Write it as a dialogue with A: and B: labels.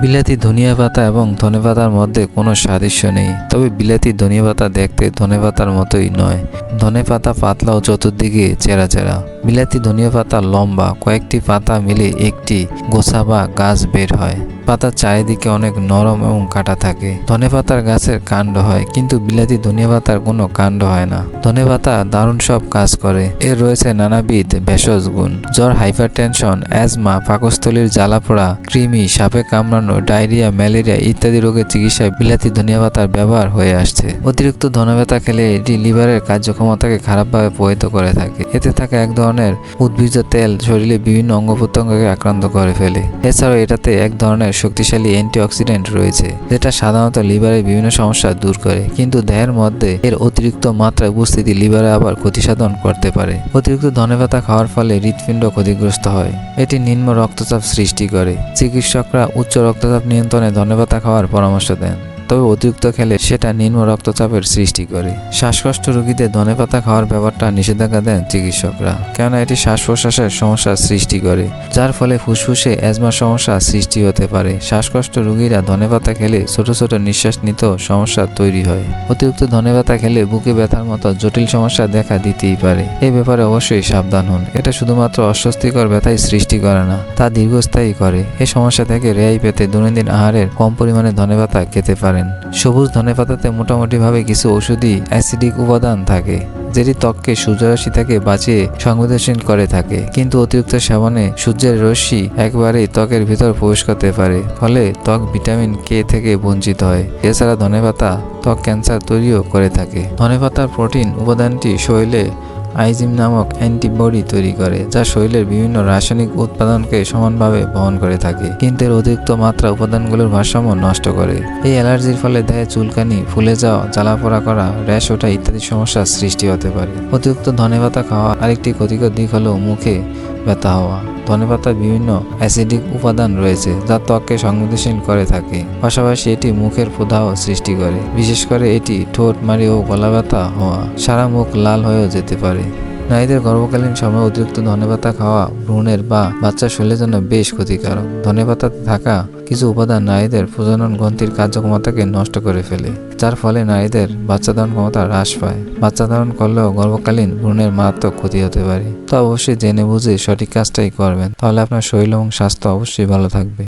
A: বিলাতি ধনিয়া পাতা এবং ধনে পাতার মধ্যে কোনো সাদৃশ্য নেই। তবে বিলাতি ধনিয়া পাতা দেখতে ধনে পাতার মতোই নয়। ধনে পাতা পাতলা ও চতুর্দিকে চেরা চেরা। বিলাতি ধনিয়া পাতা লম্বা, কয়েকটি পাতা মিলে একটি গোছা বা গাছ বের হয়। পাতার চারিদিকে অনেক নরম এবং কাটা থাকে। ধনে পাতার গাছের কাণ্ড হয়, কিন্তু বিলাতি ধনিয়া পাতার কোনো কাণ্ড হয় না। ধনে পাতা দারুণ সব কাজ করে। এর রয়েছে নানাবিধ ভেষজ গুণ। জ্বর, হাইপারটেনশন, অ্যাজমা, পাকস্থলীর জ্বালাপোড়া, কৃমি, সাপে কামড়ানো, ডায়রিয়া, ম্যালেরিয়া ইত্যাদি রোগের চিকিৎসায় বিলাতি ধনিয়া পাতার ব্যবহার হয়ে আসছে। অতিরিক্ত ধনে পাতা খেলে এটি লিভারের কার্যক্ষমতাকে খারাপভাবে প্রভাবিত করে থাকে। এতে থাকা এক ধরনের উদ্ভিজ্জ তেল শরীরে বিভিন্ন অঙ্গ প্রত্যঙ্গকে আক্রান্ত করে ফেলে। এছাড়াও এটাতে এক ধরনের শক্তিশালী অ্যান্টিঅক্সিডেন্ট রয়েছে, যেটা সাধারণত লিভারের বিভিন্ন সমস্যা দূর করে, কিন্তু দেহের মধ্যে এর অতিরিক্ত মাত্রায় উপস্থিতি লিভারে আবার ক্ষতি সাধন করতে পারে। অতিরিক্ত ধনেপাতা খাওয়ার ফলে হৃৎপিণ্ড ক্ষতিগ্রস্ত হয়। এটি নিম্ন রক্তচাপ সৃষ্টি করে। চিকিৎসকরা উচ্চ রক্তচাপ নিয়ন্ত্রণে ধনেপাতা খাওয়ার পরামর্শ দেন, তবে অতিরিক্ত খেলে সেটা নিম্ন রক্তচাপের সৃষ্টি করে। শ্বাসকষ্ট রোগীদের ধনেপাতা খাওয়ার ব্যাপারটা নিষেধাজ্ঞা দেন চিকিৎসকরা, কেননা এটি শ্বাস প্রশ্বাসের সমস্যার সৃষ্টি করে। যার ফলে ফুসফুসে অ্যাজমার সমস্যা সৃষ্টি হতে পারে। শ্বাসকষ্ট রোগীরা ধনেপাতা খেলে ছোট ছোট নিঃশ্বাস নিতেও সমস্যা তৈরি হয়। অতিরিক্ত ধনেপাতা খেলে বুকে ব্যথার মতো জটিল সমস্যা দেখা দিতেই পারে। এই ব্যাপারে অবশ্যই সাবধান হন। এটা শুধুমাত্র অস্বস্তিকর ব্যথাই সৃষ্টি করে না, তা দীর্ঘস্থায়ী করে। এ সমস্যা থেকে রেহাই পেতে দৈনন্দিন আহারের কম পরিমাণে ধনেপাতা খেতে পারেন। সবুজ ধনেপাতাতে মোটামুটিভাবে কিছু ওষুধি অ্যাসিডিক উপাদান থাকে। যেটি ত্বককে সূর্যরশ্মি থেকে বাঁচিয়ে সংবেদনশীল করে থাকে। কিন্তু অতিরিক্ত সেবনে সূর্যের রশ্মি একবারেই ত্বকের ভিতর প্রবেশ করতে পারে। ফলে ত্বক ভিটামিন কে থেকে বঞ্চিত হয়? এছাড়া ধনেপাতা ত্বক ক্যান্সার তৈরিও করে থাকে। ধনেপাতার প্রোটিন উপাদানটি শরীরে আইজিম নামক অ্যান্টিবডি তৈরি করে, যা শরীরের বিভিন্ন রাসায়নিক উৎপাদনকে সমানভাবে বহন করে থাকে। কিন্তু এর অতিরিক্ত মাত্রা উপাদানগুলোর ভারসাম্য নষ্ট করে। এই অ্যালার্জির ফলে দেহে চুলকানি, ফুলে যাওয়া, জ্বালাপোড়া করা, র্যাশ ওঠা ইত্যাদি সমস্যার সৃষ্টি হতে পারে। অতিরিক্ত ধনেপাতা খাওয়া আরেকটি ক্ষতিকর দিক হলো মুখে ব্যথা হওয়া। ধনেপাতার বিভিন্ন অ্যাসিডিক উপাদান রয়েছে যা ত্বককে সংবেদনশীল করে থাকে। পাশাপাশি এটি মুখের প্রদাহ সৃষ্টি করে। বিশেষ করে এটি ঠোঁট মারি ও গলা ব্যথা হওয়া। সারা মুখ লাল হয়েও যেতে পারে। নারীদের গর্ভকালীন সময় অতিরিক্ত ধনেপাতা খাওয়া ভ্রূণের বা বাচ্চা শরীরের জন্য বেশ ক্ষতিকারক। ধনেপাতাতে থাকা কিছু উপাদান নারীদের প্রজনন গ্রন্থির কার্যক্ষমতাকে নষ্ট করে ফেলে, যার ফলে নারীদের বাচ্চা ধারণ ক্ষমতা হ্রাস পায়। বাচ্চা ধারণ করলেও গর্ভকালীন ভ্রূণের মারাত্মক ক্ষতি হতে পারে। তো অবশ্যই জেনে বুঝে সঠিক কাজটাই করবেন, তাহলে আপনার শরীর এবং স্বাস্থ্য অবশ্যই ভালো থাকবে।